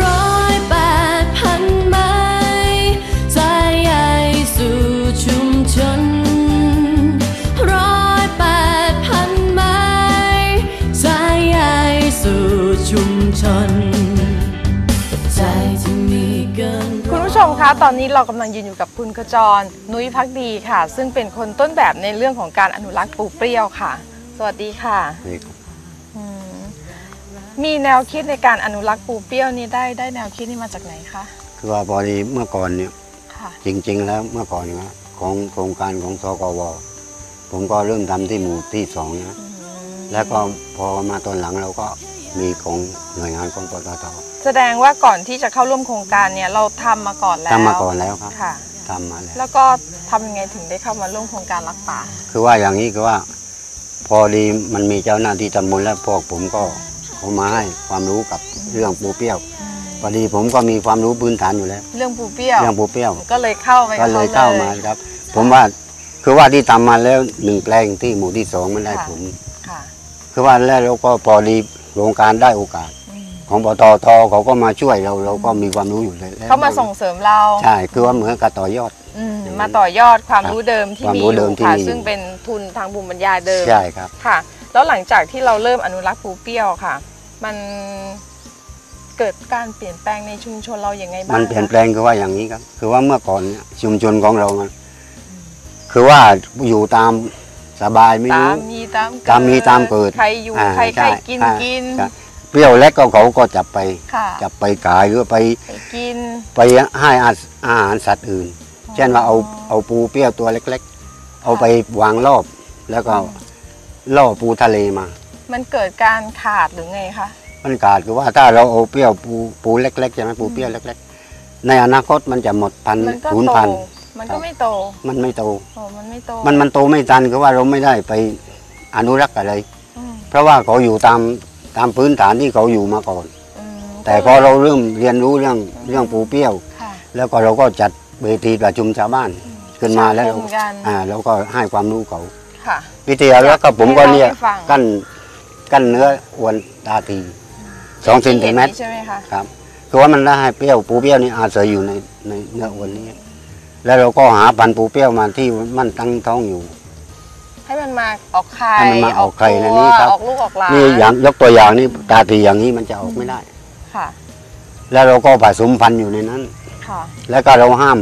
ร้อยแปดพันไม้สายใยสู่ชุมชน ร้อยแปดพันไม้สายใยสู่ชุมชนใจที่มีเกิน คุณผู้ชมคะตอนนี้เรากำลังยืนอยู่กับคุณขจร นุ้ยพักดีค่ะ ซึ่งเป็นคนต้นแบบในเรื่องของการอนุรักษ์ปูเปรี้ยวค่ะ สวัสดีค่ะ นี่ครับอืม มีแนวคิดในการอนุรักษ์ปูเปรี้ยวนี่ได้ได้แนวคิดนี่มาจากไหนคะ คือว่าพอดีเมื่อก่อนเนี่ยค่ะ จริง ๆ แล้วเมื่อก่อนนะของโครงการของสกวผมก็เริ่มทำที่หมู่ที่สองนะอืมแล้วก็พอมาตอนหลังเราก็มีของหน่วยงานของปตทแสดงว่าก่อนที่จะเข้าร่วมโครงการเนี่ยเราทำมาก่อนแล้วทำมาก่อนแล้วครับค่ะ ทำมาแล้วแล้วก็ทำยังไงถึงได้เข้ามาร่วมโครงการรักป่าคือว่าอย่างนี้คือว่า พอดีมันมีเจ้าหน้าที่ตำบลและพวกผมก็ เขามาให้ความรู้กับเรื่องปูเปรี้ยวพอดีผมก็มีความรู้พื้นฐานอยู่แล้ว เรื่องปูเปรี้ยว เรื่องปูเปรี้ยว ก็เลยเข้าไปก็เลยบเข้ามาครับ ผมว่าคือว่าที่ทำมาแล้วหนึ่งแปลงที่หมู่ที่สองมันได้ค่ะผลค่ะคือว่าแล้วเราก็พอดีโครงการได้โอกาสอืมของปตทเขาก็มาช่วยเราเราก็มีความรู้อยู่เลยแล้วเขามาส่งเสริมเราใช่คือว่าเหมือนกับต่อยอดอืมมาต่อยอดความรู้เดิมที่ความมีรู้อเดิมยู่ที่ค่ะมีอยู่ซึ่งเป็นทุนทางภูมิปัญญาเดิมใช่ครับค่ะ แล้วหลังจากที่เราเริ่มอนุรักษ์ปูเปรี้ยวค่ะ มันเกิดการเปลี่ยนแปลงในชุมชนเราอย่างไงบ้างมันเปลี่ยนคะแปลงคือว่าอย่างนี้ครับ คือว่าเมื่อก่อนเนี่ยชุมชนของเรามันคือว่าอยู่ตามสบายไม่ตารู้ มมีตามตามมีตามเกิดใครอยู่อ่าใครใครใช่กินอ่ากินใช่ เปรี้ยวเล็กก็เขาก็จับไป ค่ะจับไปขายหรือไปไปกิน ไปให้อาอาหารสัตว์อื่น เช่นว่าเอาเอาปูเปรี้ยวตัวเล็ก ๆ เอาไปวางรอบ แล้วก็ล่อปูทะเลมา มันเกิดการขาดหรือไงคะมันขาดคือว่าถ้าเราเอาเปรี้ยวปูปูเล็กๆใช่ไหมปูเปรี้ยวเล็ก ๆ ในอนาคตมันจะหมดพันธุ์มันก็ศูนย์โตพันธุ์มันก็ไม่โตมันไม่โตโอ้มันไม่โตมันมันโตไม่ทันคือว่าเราไม่ได้ไปอนุรักษ์อะไร อืมเพราะว่าเขาอยู่ตามตามพื้นฐานที่เขาอยู่มาก่อน อืมแต่พอเราเริ่มเรียนรู้เรื่องเรื่องปูเปรี้ยว ค่ะ แล้วก็เราก็จัดเวทีประชุมชาวบ้านขึ้นมาแล้วชมรมกัน อ่าเราก็ให้ความรู้เขาค่ะ วิทยาแล้วก็ผมก็ให้เนี่ยเล่าให้ฟังกั้น กั้นเนื้ออวนตาทีสองเซนติเมตรที่ห็นนี่ใช่ไหมคะครับคือว่ามันได้ให้เปรี้ยวปูเปรี้ยวนี่อาศัยอยู่ในในเนื้ออวนนี้ แล้วเราก็หาพันธุ์ปูเปรี้ยวมาที่มันตั้งท้องอยู่ ให้มันมาออกไข่ให้มันมาออกไข่ในนี้ครับออกลูกออกหลานนี่อย่างยกตัวอย่างนี่ตาตีอย่างนี้มันจะออกไม่ได้ค่ะ แล้วเราก็ผสมพันธุ์อยู่ในนั้นค่ะแล้วก็เราห้าม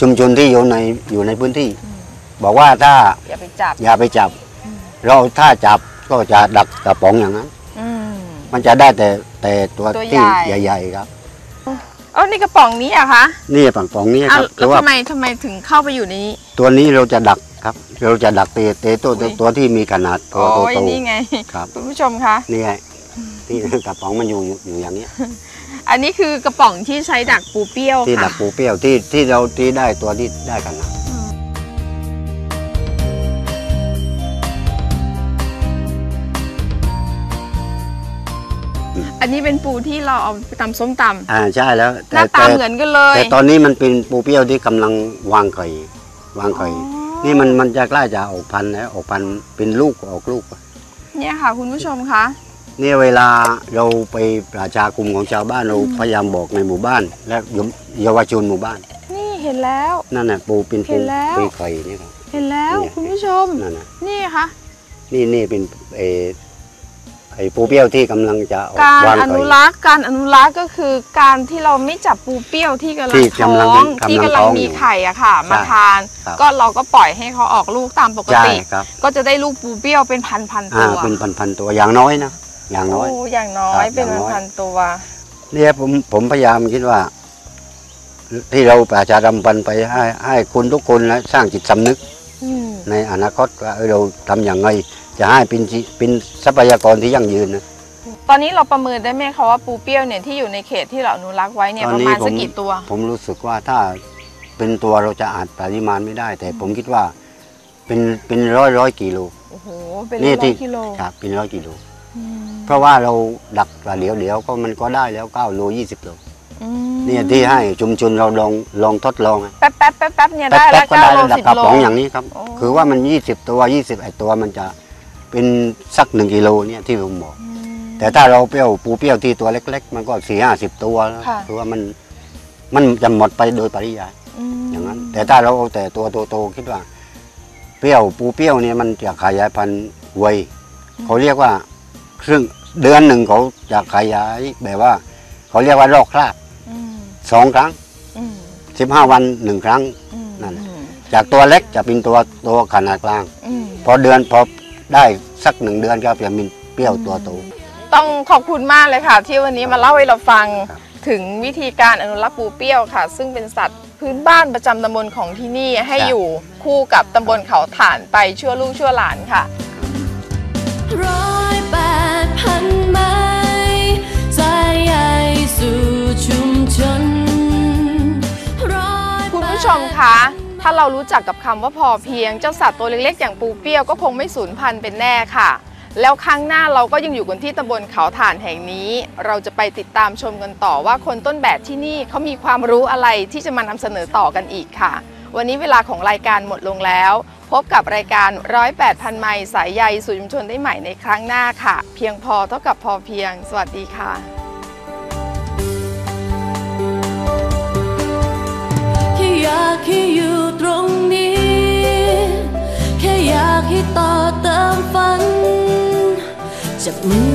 ชุมชนที่อยู่ในอยู่ในพื้นที่อืมบอกว่าถ้าอย่าไปจับอย่าไปจับ เราถ้าจับ ก็จะดักกระป๋องอย่างนั้น อืม มันจะได้แต่แต่ตัวตัวที่ใหญ่ ใหญ่ ๆ ครับ เอ้านี่กระป๋องนี้อะคะนี่ปังปองนี้อ้าควรับแล้วคือว่าทำไมทำไมถึงเข้าไปอยู่ในนี้ ตัวนี้เราจะดักครับ เราจะดักเตะเตะตัวอุ๊ย ตัวที่มีขนาดตัวโอ้โตยนี่ไง ๆครับคุณผู้ชมคะ นี่ไงที่ กระป๋องมันอยู่อยู่อยู่อย่างนี้ อันนี้คือกระป๋องที่ใช้ดักปูเปรี้ยวที่ดัค่ะ กปูเปรี้ยวที่ที่เราที่ได้ตัวที่ได้ขนาด อันนี้เป็นปูที่เราเอาไปตำส้มตำอ่าใช่แล้วหแต่น้าตาแต่เหมือนกันเลยแต่ตอนนี้มันเป็นปูเปรี้ยวที่กำลังวางไข่วางไข่อ๋อนี่มันมันจะใกล้จะออกพันธุ์แล้วออกพันธุ์เป็นลูกออกลูก เนี่ยค่ะ คุณผู้ชมคะเนี่ยเวลาเราไปประชาคมของชาวบ้านเราพยายามบอกในหมู่บ้าน และเยาวชนหมู่บ้าน นี่เห็นแล้วนั่นน่ะปูเป็นเห็ปูนแล้วปีไข่นี่ครับเห็นแล้วเนี่ยคุณผู้ชมนั่นน่ะนี่ค่ะนี่นี่เป็นเออ ไอ้ปูเปรี้ยวที่กำลังจะออกการวางอไข่นุรักษ์การอนุรักษ์ก็คือการที่เราไม่จับปูเปรี้ยวที่กำลัที่งท้กำลังองกำลังที่กำลังท้องมีอยู่ไข่อะค่ะ มาใช่ทาน ครับ ก็เราก็ปล่อยให้เขาออกลูกตามปกใช่ติ ครับก็จะได้ลูกปูเปรี้ยวเป็นพันพันๆอ่าตัวเป็นพันๆตัวอย่างน้อยนะอย่างน้อย โอ้อย่างน้อยครับเป็นอย่างน้อย พันๆตัว เนี่ยผมผมพยายามคิดว่า ที่เราประชาสัมพันธ์ไปให้ให้คุณทุกคนนะสร้างจิตสำนึกอืม ในอนาคตว่าเออเราทำอย่างไรจะให้เป็นชีเป็นทรัพยากรที่ยั่งยืนนะตอนนี้เราประเมินได้ไหมคะว่าปูเปรี้ยวเนี่ยที่อยู่ในเขตที่เราอนุรักษ์ไว้เนี่ยตอปนระนี้มาณผสักมกี่ตัว ผมรู้สึกว่าถ้าเป็นตัวเราจะอาจปริมาณไม่ได้ แต่ผมคิดว่าเป็นเป็นร้อยร้อยกิโลโอ้โหเป็นนี่ร้อที่ยกิโลครับเป็นร้อยกิโลอืมเพราะว่าเราดักประเดี๋ยวเดี๋ยวก็มันก็ได้แล้วเก้าโลยี่สิบโลอืม เนี่ยที่ให้ชุมชนเราลองลองทดลองแป๊บแป๊บแป๊บแป๊บเนี่ยแป๊ได้บแล้วๆก็เก้าได้โลระดับสิบกระโล ป๋องอย่างนี้ครับ โอ้ คือว่ามันยี่สิบตัวยี่สิบไอตัวมันจะเป็นสักหนึ่งกิโลเนี่ยที่ผมบอก อืม แต่ถ้าเราเปรี้ยวปูเปรี้ยวที่ตัวเล็ก ๆ มันก็สี่ห้าสิบตัวแล้วค่ะ คือว่ามันมันจะหมดไปโดยปริยาย มอย่างนั้น แต่ถ้าเราเอาแต่ตัวโตๆคิดว่า เปรี้ยวปูเปรี้ยวเนี่ยมันจะขยายพันธุ์ไวเขาเรียกว่าครึ่งเดือนหนึ่งเขาจะขยายแบบว่า เขาเรียกว่าลอกคราบอืม สองครั้งอืมสิบห้าวันหนึ่งครั้งอืมนั่นแหละจากตัวเล็กจะเป็นตัวตัวขนาดกลางอืมพอเดือนพอได้สักหนึ่งเดือนก็จะเป็นเปรี้ยวตัวโตต้องขอบคุณมากเลยค่ะ ที่วันนี้มาเล่าให้เราฟังครับถึงวิธีการอนุรักษ์ปูเปรี้ยวค่ะ ซึ่งเป็นสัตว์พื้นบ้านประจำตำบลของที่นี่ให้อยู่คู่กับตำบลเขาถ่านไปชั่วลูกชั่วหลานค่ะร้อยแปดพันไม้สายใยสู่ชุมชนร้อยแปดคุณ ผู้ชมคะ ถ้าเรารู้จักกับคำว่าพอเพียง เจ้าสัตว์ตัวเล็กๆ อย่างปูเปี้ยวก็คงไม่สูญพันธุ์เป็นแน่ค่ะ แล้วครั้งหน้าเราก็ยังอยู่กันที่ตำบลเขาถ่านแห่งนี้ เราจะไปติดตามชมกันต่อว่าคนต้นแบบที่นี่เขามีความรู้อะไรที่จะมานำเสนอต่อกันอีกค่ะ วันนี้เวลาของรายการหมดลงแล้ว พบกับรายการร้อยแปดพันไมล์สายใยสู่ชุมชนได้ใหม่ในครั้งหน้าค่ะ เพียงพอเท่ากับพอเพียง สวัสดีค่ะ แ